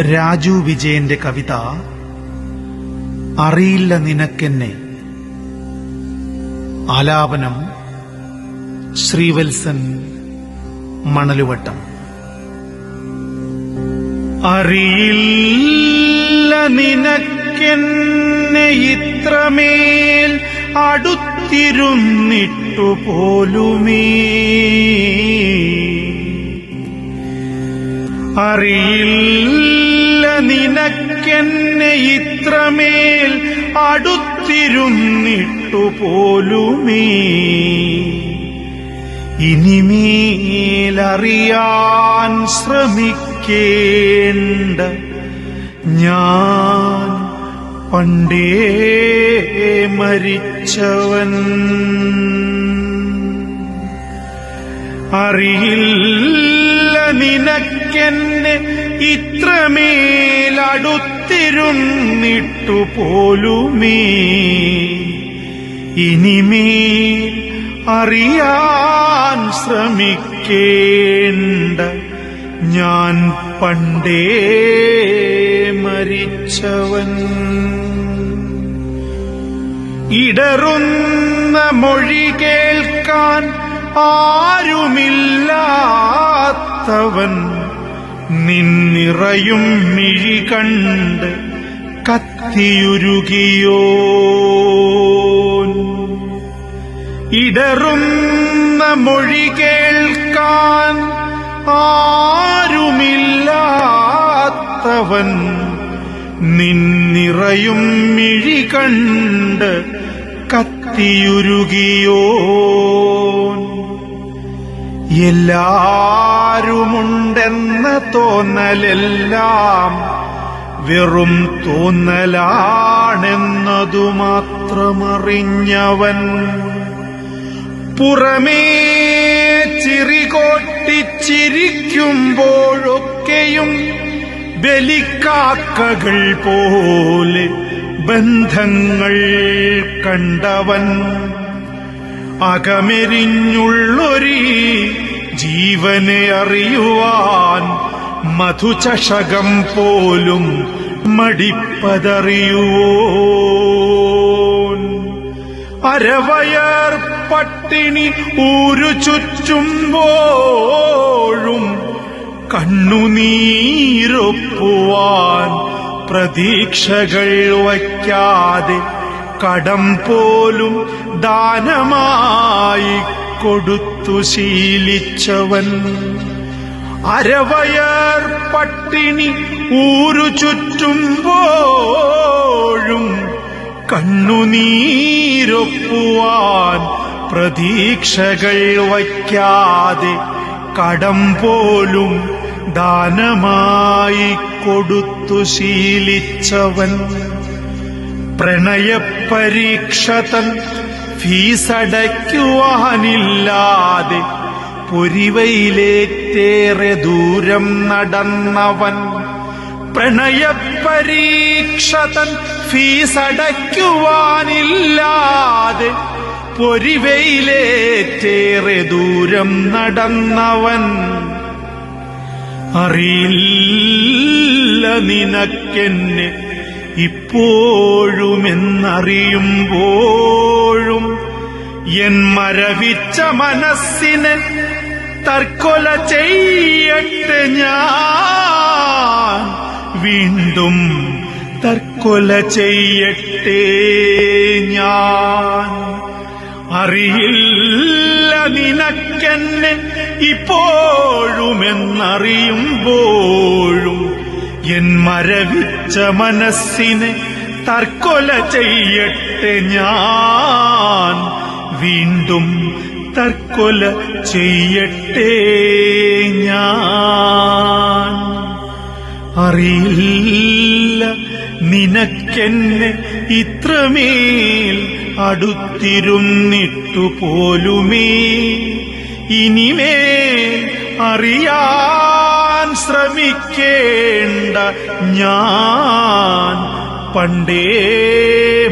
രാജു വിജയന്റെ കവിത അറിയില്ല നിനക്കെന്നെ. ആലാപനം ശ്രീവത്സൻ മണലുവട്ടം. അറിയില്ല നിനക്കെന്നെ ഇത്രമേൽ അടുത്തിരുന്നിട്ടു പോലുമേ അറിയില്ല നിനക്കെന്നെ ഇത്രമേൽ അടുത്തിരുന്നിട്ടു പോലുമേ. ഇനിമേലറിയാൻ ശ്രമിക്കേണ്ട ഞാൻ പണ്ടേ മരിച്ചവൻ. അറിയില്ല നിനക്കെന്നെ ഇത്രമേലടുത്തിരുന്നിട്ടു പോലുമേ. ഇനിമേൽ അറിയാൻ ശ്രമിക്കേണ്ട ഞാൻ പണ്ടേ മരിച്ചവൻ. ഇടറുന്ന മൊഴി കേൾക്കാൻ ആരുമില്ലാത്തവൻ നിന്നിറയും മിഴി കണ്ട് കത്തിയുരുകിയോ ഇടറുന്ന മൊഴി കേൾക്കാൻ ആരുമില്ലാത്തവൻ നിന്നിറയും മിഴി കണ്ട് കത്തിയുരുകിയോ എല്ലാരുമുണ്ടെന്ന തോന്നലെല്ലാം വെറും തോന്നലാണെന്നതു മാത്രമറിഞ്ഞവൻ. പുറമേ ചിരികോട്ടിച്ചിരിക്കുമ്പോഴൊക്കെയും ബലിക്കാക്കകൾ പോലെ ബന്ധങ്ങൾ കണ്ടവൻ. അകമെരിഞ്ഞുള്ളൊരി ജീവനെ അറിയുവാൻ മധുചഷകം പോലും മടിപ്പതറിയുവോൻ. അരവയർ പട്ടിണി ഊരു ചുറ്റുമ്പോഴും കണ്ണുനീരൊപ്പുവാൻ പ്രതീക്ഷകൾ വയ്ക്കാതെ കടം പോലും ദാനമായി കൊടുത്തു ശീലിച്ചവൻ. അരവയർ പട്ടിണി ഊരു ചുറ്റുമ്പോഴും കണ്ണുനീരൊപ്പുവാൻ പ്രതീക്ഷകൾ വയ്ക്കാതെ കടം പോലും ദാനമായി കൊടുത്തു ശീലിച്ചവൻ. പ്രണയപരീക്ഷതൻ ഫീസടയ്ക്കുവാനില്ലാതെ പൊരിവയിലേറ്റേറെ ദൂരം നടന്നവൻ പ്രണയപരീക്ഷതൻ ഫീസടയ്ക്കുവാനില്ലാതെ പൊരിവയിലേറ്റേറെ ദൂരം നടന്നവൻ അറിയില്ല നിനക്കെന്നെ ഇപ്പോഴുമെന്നറിയുമ്പോഴും എൻ മരവിച്ച മനസ്സിനെ തർക്കൊല ചെയ്യട്ടെ ഞാൻ. വീണ്ടും തർക്കൊല ചെയ്യട്ടെ ഞാൻ. അറിയില്ല നിനക്കെന്നെ ഇപ്പോഴുമെന്നറിയുമ്പോഴും എൻ മരവിച്ച മനസ്സിനെ തർക്കൊല ചെയ്യട്ടെ ഞാൻ. വീണ്ടും തർക്കൊല ചെയ്യട്ടെ ഞാൻ. അറിയില്ല നിനക്കെന്നെ ഇത്രമേൽ അടുത്തിരുന്നിട്ടു പോലുമേ ഇനിമേൽ ശ്രമിക്കേണ്ട ഞാൻ പണ്ടേ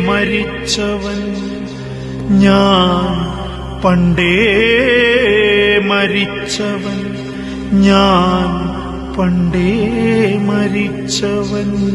മരിച്ചവൻ. ഞാൻ പണ്ടേ മരിച്ചവൻ. ഞാൻ പണ്ടേ മരിച്ചവൻ.